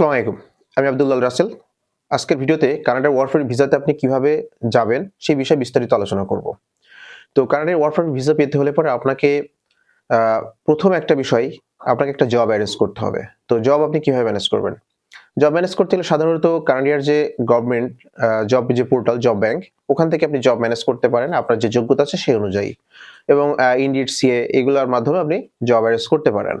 আসসালামু আলাইকুম। আমি আব্দুল্লাহ রাসেল। আজকের ভিডিওতে কানাডার ওয়ার্কফ্রেন্ড ভিসাতে আপনি কীভাবে যাবেন সেই বিষয়ে বিস্তারিত আলোচনা করব। তো কানাডার ওয়ার্কফ্রেন্ড ভিসা পেতে হলে পরে আপনাকে প্রথম একটা বিষয়, আপনাকে একটা জব অ্যারেঞ্জ করতে হবে। তো জব আপনি কীভাবে ম্যানেজ করবেন? জব ম্যানেজ করতে হলে সাধারণত কানাডিয়ার যে গভর্নমেন্ট জব যে পোর্টাল জব ব্যাংক ওখান থেকে আপনি জব ম্যানেজ করতে পারেন, আপনার যে যোগ্যতা আছে সেই অনুযায়ী। এবং ইন্ডিট সিএ এগুলোর মাধ্যমে আপনি জব অ্যারেঞ্জ করতে পারেন।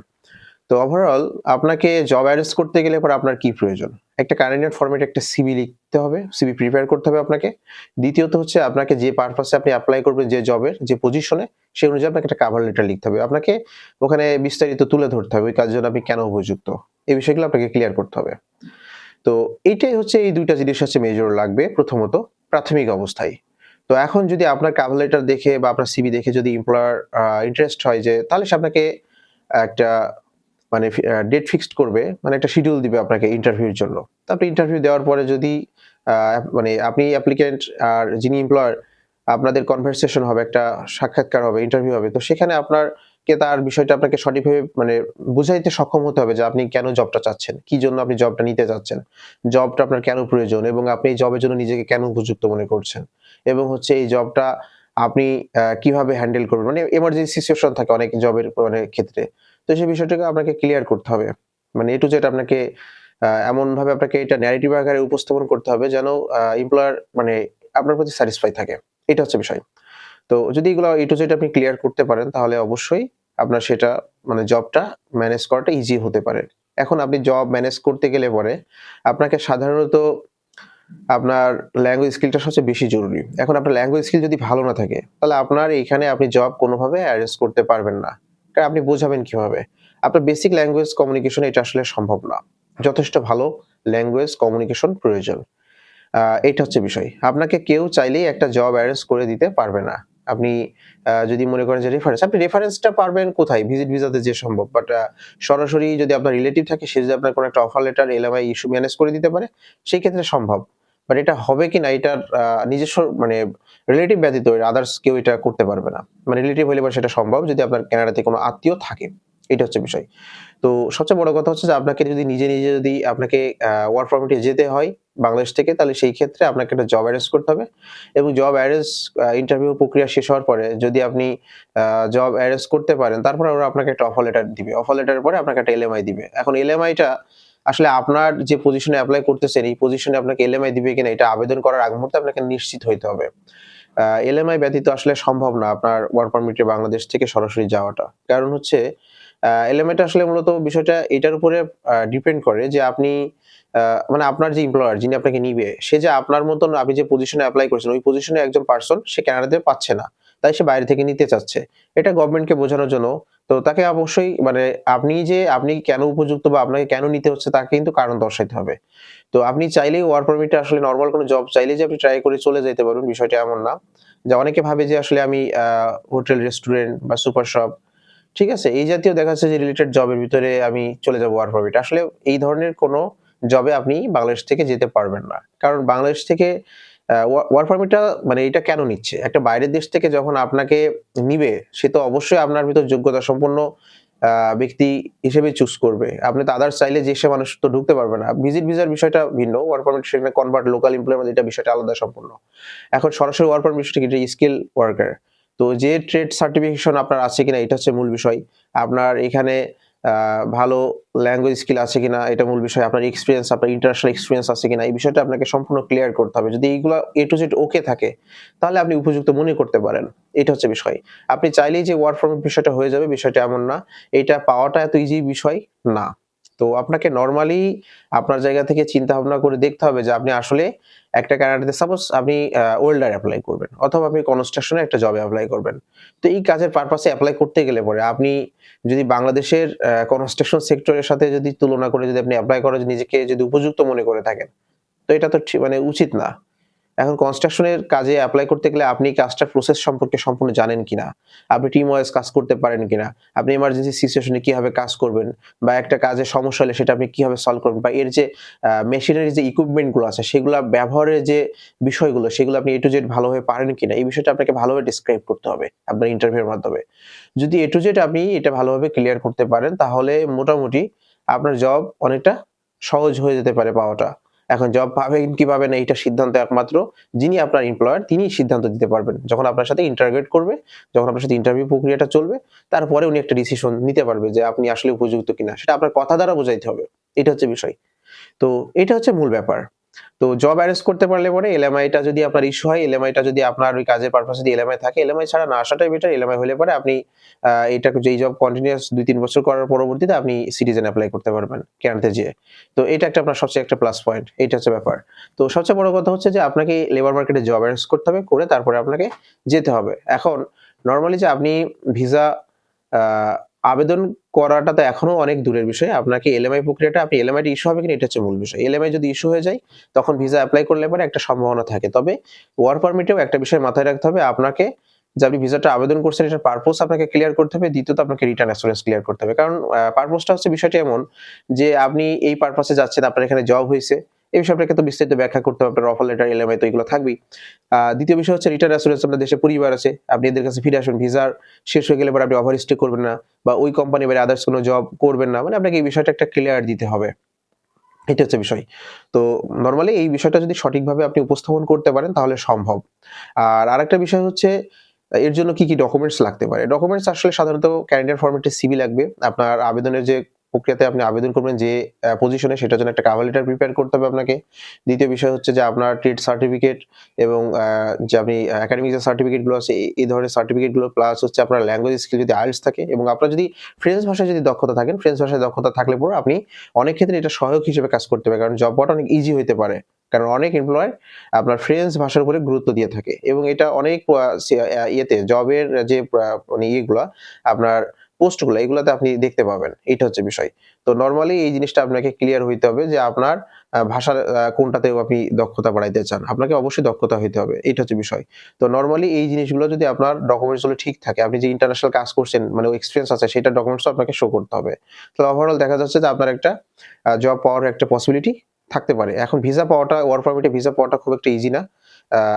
তো ওভারঅল আপনাকে জব অ্যারেঞ্জ করতে গেলে পর আপনার কি প্রয়োজন? একটা কানাডিয়ান ফরম্যাটে একটা সিবি লিখতে হবে সিবি প্রিপেয়ার করতে হবে আপনাকে। দ্বিতীয়ত হচ্ছে আপনাকে যে পারপাসে আপনি অ্যাপ্লাই করবেন যে জবের যে পজিশনে সেই অনুযায়ী আপনাকে একটা কাভার লেটার লিখতে হবে। আপনাকে ওখানে বিস্তারিত তুলে ধরতে হবে, ওই কাজের জন্য আপনি কেন উপযুক্ত? এই বিষয়গুলো আপনাকে ক্লিয়ার করতে হবে। তো এইটাই হচ্ছে এই দুইটা জিনিস হচ্ছে মেজর লাগবে প্রথমত প্রাথমিক অবস্থায়। তো এখন যদি আপনার কাভার লেটার দেখে বা আপনার সিবি দেখে যদি এমপ্লয়ার ইন্টারেস্ট হয় যে, তাহলে সে আপনাকে একটা মানে ডেট ফিক্সড করবে মানে একটা শিডিউল দিবে আপনাকে ইন্টারভিউর জন্য। তো আপনি ইন্টারভিউ দেওয়ার পরে যদি মানে আপনি অ্যাপ্লিকেন্ট আর যিনি এমপ্লয়ার আপনাদের কনভারসেশন হবে, একটা সাক্ষাৎকার হবে ইন্টারভিউ হবে, তো সেখানে আপনার কে তার বিষয়টা আপনাকে সঠিকভাবে মানে বুঝাইতে সক্ষম হতে হবে যে আপনি কেন জবটা চাচ্ছেন, কি জন্য আপনি জবটা নিতে চাচ্ছেন জবটা আপনার কেন প্রয়োজন এবং আপনি এই জবের জন্য নিজেকে কেন উপযুক্ত মনে করছেন এবং হচ্ছে এই জবটা আপনি কীভাবে হ্যান্ডেল করবেন মানে এমার্জেন্সি সিচুয়েশন থাকে অনেক জবের মানে ক্ষেত্রে। তো সেই বিষয়টাকে আপনাকে ক্লিয়ার করতে হবে। মানে এ টু জেড আপনাকে এমন ভাবে আপনাকে এটা ন্যারেটিভ আকারে উপস্থাপন করতে হবে যেন এমপ্লয়ার মানে আপনার প্রতি স্যাটিসফাই থাকে। এটা হচ্ছে বিষয়। তো যদি এগুলো এ টু জেড আপনি ক্লিয়ার করতে পারেন, তাহলে অবশ্যই আপনার সেটা মানে জবটা ম্যানেজ করাটা ইজি হতে পারে। এখন আপনি জব ম্যানেজ করতে গেলে পরে আপনাকে সাধারণত আপনার ল্যাঙ্গুয়েজ স্কিলটা সবচেয়ে বেশি জরুরি। এখন আপনার ল্যাঙ্গুয়েজ স্কিল যদি ভালো না থাকে, তাহলে আপনার এইখানে আপনি জব কোনোভাবে অ্যারেঞ্জ করতে পারবেন না। আপনি বোঝাবেন কীভাবে। আপনার বেসিক ল্যাঙ্গুয়েজ কমিউনিকেশন এটা আসলে সম্ভব না। যথেষ্ট ভালো ল্যাঙ্গুয়েজ কমিউনিকেশন প্রয়োজন। এটা হচ্ছে বিষয়। আপনাকে কেউ চাইলেই একটা জব অ্যারেঞ্জ করে দিতে পারবে না। আপনি যদি মনে করেন যে রেফারেন্স আপনি রেফারেন্সটা পারবেন কোথায়? ভিজিট ভিসাতে যে সম্ভব। বাট সরাসরি যদি আপনার রিলেটিভ থাকে, সে যদি আপনার কোনো একটা offer letter LMI issue manage করে দিতে পারে, সেই ক্ষেত্রে সম্ভব। বাট এটা হবে কি না এটার নিজস্ব মানে রিলেটিভ ব্যতীত আদার্স কেউ এটা করতে পারবে না। মানে রিলেটিভ হলে পরে সেটা সম্ভব যদি আপনার কানাডাতে কোনো আত্মীয় থাকে। এটা হচ্ছে বিষয়। তো সবচেয়ে বড় কথা হচ্ছে যে আপনাকে যদি নিজে নিজে যদি আপনাকে ওয়ার্ক পারমিটে যেতে হয় বাংলাদেশ থেকে, তাহলে সেই ক্ষেত্রে আপনাকে একটা জব অ্যারেঞ্জ করতে হবে। এবং জব অ্যারেঞ্জ ইন্টারভিউ প্রক্রিয়া শেষ হওয়ার পরে যদি আপনি জব অ্যারেঞ্জ করতে পারেন, তারপরে ওরা আপনাকে একটা অফার লেটার দিবে। অফার লেটারের পরে আপনাকে একটা এলএমআই দিবে। এখন এলএমআইটা আসলে আপনার যে পজিশনে অ্যাপ্লাই করতেছেন, এই পজিশনে আপনাকে এলএমআই দিবে কিনা, এটা আবেদন করার আগ মুহূর্তে আপনাকে নিশ্চিত হইতে হবে। এলএমআই ব্যতীত আসলে সম্ভব না আপনার ওয়ার্ক পারমিটে বাংলাদেশ থেকে সরাসরি যাওয়াটা। কারণ হচ্ছে এলএমআইটা আসলে মূলত বিষয়টা এটার উপরে ডিপেন্ড করে যে আপনি মানে আপনার যে এমপ্লয়ার যিনি আপনাকে নিবে, সে যে আপনার মতন আপনি যে পজিশনে অ্যাপ্লাই করছেন, ওই পজিশনে একজন পার্সন সে কানাডাতে পাচ্ছে না। তাই সে বাইরে থেকে নিতে চাচ্ছে। এটা গভর্নমেন্টকে বোঝানোর জন্য। তো তাকে অবশ্যই মানে আপনি যে, আপনি কেন উপযুক্ত বা আপনাকে কেন নিতে হচ্ছে তাকে কিন্তু কারণ দর্শাইতে হবে। তো আপনি চাইলেই ওয়ার্ক পারমিটে আসলে নর্মাল কোনো জব চাইলেই যে আপনি ট্রাই করে চলে যেতে পারবেন, বিষয়টা এমন না। যে অনেকে ভাবে যে আসলে আমি হোটেল রেস্টুরেন্ট বা সুপার শপ ঠিক আছে? এই জাতীয় দেখা যাচ্ছে যে রিলেটেড জবের ভিতরে আমি চলে যাব ওয়ার্ক পারমিট আসলে এই ধরনের কোনো জবে আপনি বাংলাদেশ থেকে যেতে পারবেন না। কারণ বাংলাদেশ থেকে ওয়ার্ক পারমিটটা মানে এটা কেন নিচ্ছে? একটা বাইরের দেশ থেকে যখন আপনাকে নিবে, সে তো অবশ্যই আপনার ভিতর যোগ্যতা সম্পন্ন ব্যক্তি হিসেবে চুজ করবে। আপনি তো আদার্স চাইলে যে সে মানুষ তো ঢুকতে পারবে না। ভিজিট ভিসার বিষয়টা ভিন্ন ওয়ার্ক পারমিট সেখানে কনভার্ট লোকাল এমপ্লয়মেন্ট এটা বিষয়টা আলাদা সম্পূর্ণ এখন সরাসরি ওয়ার্ক পারমিট এটা স্কিল ওয়ার্কার তো যে ট্রেড সার্টিফিকেশন আপনার আছে কিনা, এটা হচ্ছে মূল বিষয়। আপনার এখানে ভালো ল্যাঙ্গুয়েজ স্কিল আছে কিনা, এটা মূল বিষয়, আপনার এক্সপিরিয়েন্স আপনার ইন্টারন্যাশনাল এক্সপিরিয়েন্স আছে কিনা, এই বিষয়টা আপনাকে সম্পূর্ণ ক্লিয়ার করতে হবে। যদি এইগুলো এ টু জেড ওকে থাকে, তাহলে আপনি উপযুক্ত মনে করতে পারেন। এটা হচ্ছে বিষয়। আপনি চাইলেই যে ওয়ার্ক ফ্রম বিষয়টা হয়ে যাবে, বিষয়টা এমন না। এটা পাওয়াটা এত ইজি বিষয় না। তো আপনাকে নর্মালি আপনার জায়গা থেকে চিন্তা ভাবনা করে দেখতে হবে যে আপনি আসলে একটা ক্যান্ডিডেট সাপোজ আপনি ওয়েল্ডার অ্যাপ্লাই করবেন অথবা আপনি কনস্ট্রাকশনে একটা জবে অ্যাপ্লাই করবেন। তো এই কাজের পারপাসে অ্যাপ্লাই করতে গেলে পরে আপনি যদি বাংলাদেশের কনস্ট্রাকশন সেক্টরের সাথে যদি তুলনা করে যদি আপনি অ্যাপ্লাই করেন নিজেকে যদি উপযুক্ত মনে করে থাকেন, তো এটা তো মানে উচিত না। এখন কনস্ট্রাকশনের কাজে অ্যাপ্লাই করতে গেলে আপনি কাজটার প্রসেস সম্পর্কে সম্পূর্ণ জানেন কিনা? আপনি টিম ওয়াইজ কাজ করতে পারেন কিনা? আপনি এমার্জেন্সি সিচুয়েশনে কীভাবে কাজ করবেন? বা একটা কাজে সমস্যা হলে সেটা আপনি কীভাবে সলভ করবেন? বা এর যে মেশিনারি যে ইকুইপমেন্টগুলো আছে, সেগুলো ব্যবহারের যে বিষয়গুলো, সেগুলো আপনি এ টু জেড ভালোভাবে পারেন কিনা? এই বিষয়টা আপনাকে ভালোভাবে ডিসক্রাইব করতে হবে আপনার ইন্টারভিউর মাধ্যমে। যদি এ টু জেড আপনি এটা ভালোভাবে ক্লিয়ার করতে পারেন, তাহলে মোটামুটি আপনার জব অনেকটা সহজ হয়ে যেতে পারে পাওয়াটা। এখন জব পাবেন, কি পাবেন, এইটা সিদ্ধান্ত একমাত্র যিনি আপনার এমপ্লয়ার তিনি সিদ্ধান্ত দিতে পারবেন। যখন আপনার সাথে ইন্টারগ্রেট করবে, যখন আপনার সাথে ইন্টারভিউ প্রক্রিয়াটা চলবে, তারপরে উনি একটা ডিসিশন নিতে পারবে যে আপনি আসলে উপযুক্ত কিনা। সেটা আপনার কথা দ্বারা বোঝাইতে হবে। এটা হচ্ছে বিষয়। তো এটা হচ্ছে মূল ব্যাপার। তো জব অ্যারেস্ট করতে পারলে পরে এলএমআইটা যদি আপনার ইস্যু হয় এলএমআইটা যদি আপনার ওই কাজের পারপাস যদি এলএমআই থাকে এলএমআই ছাড়া না আসাটাই বেটার এলএমআই হলে পরে আপনি এটা যেই জব কন্টিনিউয়াস দুই তিন বছর করার পরবর্তীতে আপনি সিটিজেন অ্যাপ্লাই করতে পারবেন কেনাতে যেয়ে। তো এটা একটা আপনার সবচেয়ে একটা প্লাস পয়েন্ট এটা হচ্ছে ব্যাপার। তো সবচেয়ে বড় কথা হচ্ছে যে আপনাকে লেবার মার্কেটে জব অ্যারেস্ট করতে হবে, করে তারপরে আপনাকে যেতে হবে। এখন নর্মালি যে আপনি ভিসা আবেদন করাটা তো এখনও অনেক দূরের বিষয়। আপনাকে এলএমআই প্রক্রিয়াটা, আপনি এলএমআই ইস্যু হবে কিনা এটা হচ্ছে মূল বিষয়। এলএমআই যদি ইস্যু হয়ে যায়, তখন ভিসা অ্যাপ্লাই করলে পরে একটা সম্ভাবনা থাকে। তবে ওয়ার পারমিটেও একটা বিষয় মাথায় রাখতে হবে। আপনাকে যে আপনি ভিসাটা আবেদন করছেন, এটার পারপোজ আপনাকে ক্লিয়ার করতে হবে। দ্বিতীয়ত, আপনাকে রিটার্ন অ্যাসুরেন্স ক্লিয়ার করতে হবে। কারণ পারপোজটা হচ্ছে বিষয়টা এমন যে, আপনি এই পারপাসে যাচ্ছেন, আপনার এখানে জব হয়েছে। এই বিষয়টাকে তো বিস্তারিত ব্যাখ্যা করতে হবে অফার লেটার এলএমআই তো এগুলো থাকবেই। দ্বিতীয় বিষয় হচ্ছে রিটার্ন অ্যাসুরেন্স আপনার দেশে পরিবার আছে, আপনি এদের কাছে ফিরে আসবেন ভিসার শেষ হয়ে গেলে পরে আপনি ওভার স্টে করবেন না, বা ওই কোম্পানি বা আদার্স কোনো জব করবেন না মানে আপনাকে এই বিষয়টা একটা ক্লিয়ার দিতে হবে। এটা হচ্ছে বিষয়। তো নর্মালি এই বিষয়টা যদি সঠিকভাবে আপনি উপস্থাপন করতে পারেন, তাহলে সম্ভব। আর আরেকটা বিষয় হচ্ছে, এর জন্য কি কি ডকুমেন্টস লাগতে পারে? ডকুমেন্টস আসলে সাধারণত ক্যান্ডিডেট ফরম্যাটে সিবি লাগবে, আপনার আবেদনের যে প্রক্রিয়াতে আপনি আবেদন করবেন যে পজিশনে সেটার জন্য একটা কাভার লেটার প্রিপেয়ার করতে হবে আপনাকে। দ্বিতীয় বিষয় হচ্ছে যে, আপনার ট্রেড সার্টিফিকেট এবং যে আপনি একাডেমিক যে সার্টিফিকেটগুলো আছে এই- ধরনের সার্টিফিকেটগুলো প্লাস হচ্ছে আপনার ল্যাঙ্গুয়েজ স্কিল যদি আইলস থাকে এবং আপনার যদি ফ্রেঞ্চ ভাষায় যদি দক্ষতা থাকেন ফ্রেঞ্চ ভাষায় দক্ষতা থাকলে পরে আপনি অনেক ক্ষেত্রে এটা সহায়ক হিসেবে কাজ করতে পারে কারণ জব পাওয়াটা অনেক ইজি হতে পারে। কারণ অনেক এমপ্লয়ার আপনার ফ্রেঞ্চ ভাষার উপরে গুরুত্ব দিয়ে থাকে এবং এটা অনেক ইয়েতে জবের যে মানে ইয়েগুলা, আপনার পোস্টগুলো, এগুলোতে আপনি দেখতে পাবেন। এটা হচ্ছে বিষয়। তো নর্মালি এই জিনিসটা আপনাকে ক্লিয়ার হইতে হবে যে আপনার ভাষার কোনটাতেও আপনি দক্ষতা বাড়াইতে চান। আপনাকে অবশ্যই দক্ষতা হইতে হবে এটা হচ্ছে বিষয়। তো নর্মালি এই জিনিসগুলো যদি আপনার ডকুমেন্টসগুলো ঠিক থাকে, আপনি যে ইন্টারন্যাশনাল কাজ করছেন মানে এক্সপিরিয়েন্স আছে সেটা ডকুমেন্টস আপনাকে শো করতে হবে। তো ওভারঅল দেখা যাচ্ছে যে আপনার একটা জব পাওয়ার একটা পসিবিলিটি থাকতে পারে। এখন ভিসা পাওয়াটা ওয়ার্ক পারমিটে ভিসা পাওয়াটা খুব একটা ইজি না।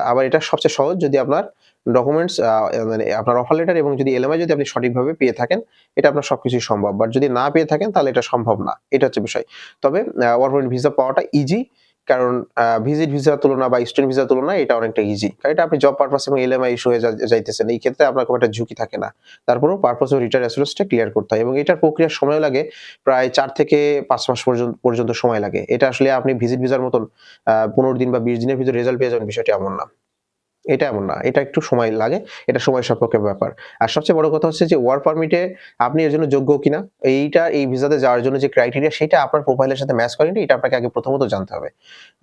আবার এটা সবচেয়ে সহজ যদি আপনার ডকুমেন্টস মানে আপনার অফার লেটার এবং যদি এলএমআই যদি আপনি সঠিকভাবে পেয়ে থাকেন, এটা আপনার সবকিছুই সম্ভব। বাট যদি না পেয়ে থাকেন, তাহলে এটা সম্ভব না। এটা হচ্ছে বিষয়। তবে ওয়ার্ক পারমিট ভিসা পাওয়াটা ইজি কারণ ভিজিট ভিসার তুলনা বা স্টুডেন্ট ভিসার তুলনা এটা অনেকটা ইজি কারণ এটা আপনি জব পারপাস এবং এলএমআই ইস্যু হয়ে যাইতেছেন, এই ক্ষেত্রে আপনার খুব একটা ঝুঁকি থাকে না। তারপরেও পারপাস এবং রিটার্ন অ্যাসুরেন্সটা ক্লিয়ার করতে হয় এবং এটার প্রক্রিয়ার সময় লাগে, প্রায় চার থেকে পাঁচ মাস পর্যন্ত পর্যন্ত সময় লাগে। এটা আসলে আপনি ভিজিট ভিসার মতন পনেরো দিন বা বিশ দিনের ভিতরে রেজাল্ট পেয়ে যাবেন, বিষয়টি এমন না। এটা এমন না, এটা একটু সময় লাগে, এটা সময় সাপেক্ষ ব্যাপার। আর সবচেয়ে বড় কথা হচ্ছে যে ওয়ার্ক পারমিটে আপনি এর জন্য যোগ্য কিনা, এইটা, এই ভিসাতে যাওয়ার জন্য যে ক্রাইটেরিয়া সেটা আপনার প্রোফাইলের সাথে ম্যাচ করেনি, এটা আপনাকে আগে প্রথমত জানতে হবে।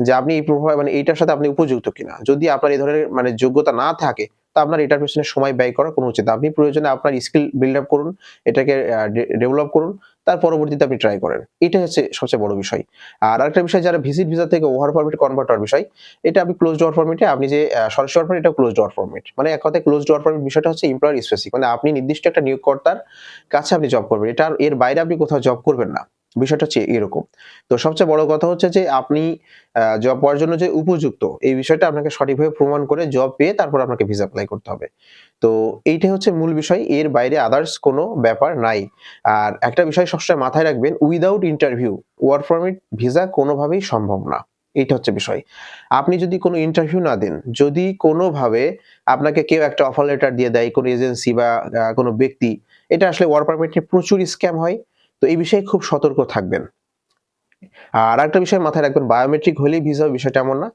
যে আপনি এই প্রোফাইল মানে এইটার সাথে আপনি উপযুক্ত কিনা। যদি আপনার এই ধরনের মানে যোগ্যতা না থাকে তা আপনার এটার পেছনে সময় ব্যয় করা কোনো উচিত আপনি প্রয়োজনে আপনার স্কিল বিল্ড আপ করুন, এটাকে ডেভেলপ করুন, তার পরবর্তীতে আপনি ট্রাই করেন। এটা হচ্ছে সবচেয়ে বড় বিষয়। আর আরেকটা বিষয়, যারা ভিজিট ভিসা থেকে ওভার পারমিট কনভার্ট হওয়ার বিষয়, এটা আপনি ক্লোজ ডোর ফরম্যাটে আপনি যে সরাসরি ওয়ার পারমিট এটা ক্লোজ ডোর ফরম্যাট মানে এক কথায় ক্লোজ ডোর ফরম্যাট বিষয়টা হচ্ছে এমপ্লয়ার স্পেসিফিক মানে আপনি নির্দিষ্ট একটা নিয়োগকর্তার কাছে আপনি জব করবেন। এটা এর বাইরে আপনি কোথাও জব করবেন না। বিষয়টা হচ্ছে এরকম। তো সবচেয়ে বড় কথা হচ্ছে যে আপনি জব পাওয়ার জন্য যে উপযুক্ত, এই বিষয়টা আপনাকে সঠিকভাবে প্রমাণ করে জব পেয়ে তারপর আপনাকে ভিসা অ্যাপ্লাই করতে হবে। তো এইটাই হচ্ছে মূল বিষয়, এর বাইরে আদার্স কোনো ব্যাপার নাই। আর একটা বিষয় সবসময় মাথায় রাখবেন without interview work permit visa কোনোভাবেই সম্ভব না। এইটা হচ্ছে বিষয়। আপনি যদি কোনো ইন্টারভিউ না দেন, যদি কোনোভাবে আপনাকে কেউ একটা অফার লেটার দিয়ে দেয়, কোনো এজেন্সি বা কোনো ব্যক্তি, এটা আসলে ওয়ার্ক পারমিট প্রচুর স্ক্যাম হয়। তো এই বিষয়ে খুব সতর্ক থাকবেন। আর একটা বিষয় মাথায় রাখবেন বায়োমেট্রিক হলেই ভিসা বিষয়টা এমন না।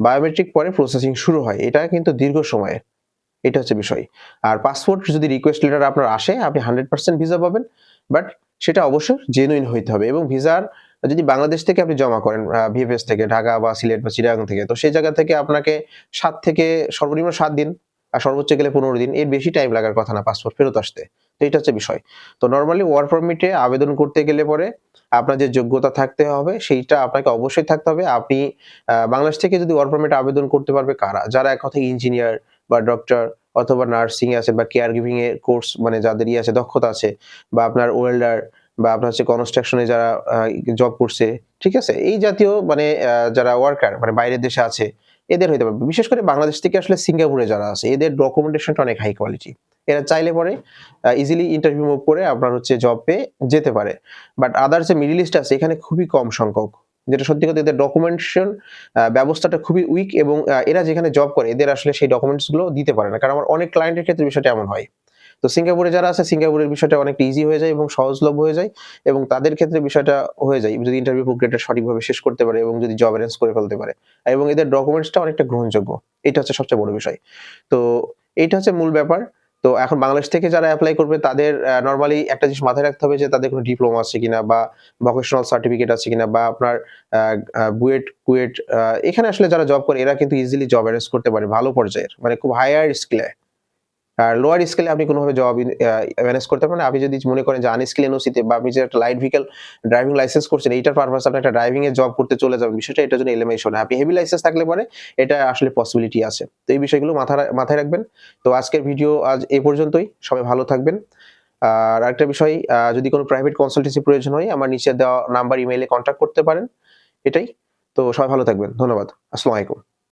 বায়োমেট্রিক পরে প্রসেসিং শুরু হয়, এটা কিন্তু দীর্ঘ সময়ের এটা হচ্ছে বিষয়। আর পাসপোর্ট যদি রিকোয়েস্ট লেটার আপনার আসে, আপনি হান্ড্রেড পার্সেন্ট ভিসা পাবেন বাট সেটা অবশ্যই জেনুইন হইতে হবে এবং ভিসার যদি বাংলাদেশ থেকে আপনি জমা করেন ভিএফএস থেকে, ঢাকা বা সিলেট বা চিরাং থেকে, তো সেই জায়গা থেকে আপনাকে সাত থেকে সর্বনিম্ন সাত দিন, আর সর্বোচ্চ গেলে পনেরো দিন, এর বেশি টাইম লাগার কথা না পাসপোর্ট ফেরত আসতে। এটা হচ্ছে বিষয়। তো নর্মালি ওয়ার্ক পারমিটে আবেদন করতে গেলে পরে আপনার যে যোগ্যতা থাকতে হবে, সেইটা আপনাকে অবশ্যই থাকতে হবে। আপনি বাংলাদেশ থেকে যদি ওয়ার্ক পারমিট আবেদন করতে পারবে কারা? যারা এক কথা ইঞ্জিনিয়ার বা ডক্টর অথবা নার্সিং আছে বা কেয়ার গিভিং এর কোর্স মানে যাদের ইয়ে আছে, দক্ষতা আছে, বা আপনার ওয়েল্ডার বা আপনার হচ্ছে কনস্ট্রাকশনে যারা জব করছে, ঠিক আছে? এই জাতীয় মানে যারা ওয়ার্কার মানে বাইরের দেশে আছে এদের হইতে পারবে। বিশেষ করে বাংলাদেশ থেকে আসলে সিঙ্গাপুরে যারা আছে, এদের ডকুমেন্টেশনটা অনেক হাই কোয়ালিটি এরা চাইলে পরে ইজিলি ইন্টারভিউ মুভ করে আপনার হচ্ছে জব পেয়ে যেতে পারে। বাট আদার যে মিডিল ইস্ট আছে, এখানে খুবই কম সংখ্যক। যেটা সত্যি কথা, এদের ডকুমেন্টেশন ব্যবস্থাটা খুবই উইক এবং এরা যেখানে জব করে, এদের আসলে সেই ডকুমেন্টসগুলো দিতে পারে না। কারণ আমার অনেক ক্লায়েন্টের ক্ষেত্রে বিষয়টা এমন হয়। তো সিঙ্গাপুরে যারা আছে, সিঙ্গাপুরের বিষয়টা অনেক ইজি হয়ে যায় এবং সহজলভ্য হয়ে যায় এবং তাদের ক্ষেত্রে বিষয়টা হয়ে যায়, যদি ইন্টারভিউ প্রক্রিয়াটা সঠিকভাবে শেষ করতে পারে এবং যদি জব অ্যারেঞ্জ করে ফেলতে পারে। এবং এদের ডকুমেন্টসটা অনেকটা গ্রহণযোগ্য। এটা হচ্ছে সবচেয়ে বড় বিষয়। তো এইটা হচ্ছে মূল ব্যাপার। তো এখন বাংলাদেশ থেকে যারা অ্যাপ্লাই করবে, তাদের নর্মালি একটা জিনিস মাথায় রাখতে হবে যে তাদের কোনো ডিপ্লোমা আছে কিনা বা ভোকেশনাল সার্টিফিকেট আছে কিনা বা আপনার বুয়েট, কুয়েট এখানে আসলে যারা জব করে, এরা কিন্তু ইজিলি জব অ্যারেঞ্জ করতে পারে ভালো পর্যায়ের। মানে খুব হায়ার স্কিলে আর লোয়ার স্কেলে আপনি কোনোভাবে জব ম্যানেজ করতে পারেন আপনি যদি মনে করেন যে আনস্কিল এনওসিতে বা আপনি যে একটা লাইট ভেহিকেল ড্রাইভিং লাইসেন্স করছেন, এইটার পারপাস আপনি একটা ড্রাইভিং এর জব করতে চলে যাবেন, বিষয়টা এটার জন্য এলিমিনেশন আপনি হেভি লাইসেন্স থাকলে পরে এটা আসলে পসিবিলিটি আছে। তো এই বিষয়গুলো মাথা মাথায় রাখবেন। তো আজকের ভিডিও আজ এই পর্যন্তই। সবাই ভালো থাকবেন। আর একটা বিষয় যদি কোনো প্রাইভেট কনসালটেন্সি প্রয়োজন হয়, আমার নিচে দেওয়া নাম্বার ইমেইলে কন্ট্যাক্ট করতে পারেন। এটাই। তো সবাই ভালো থাকবেন। ধন্যবাদ। আসসালামু আলাইকুম।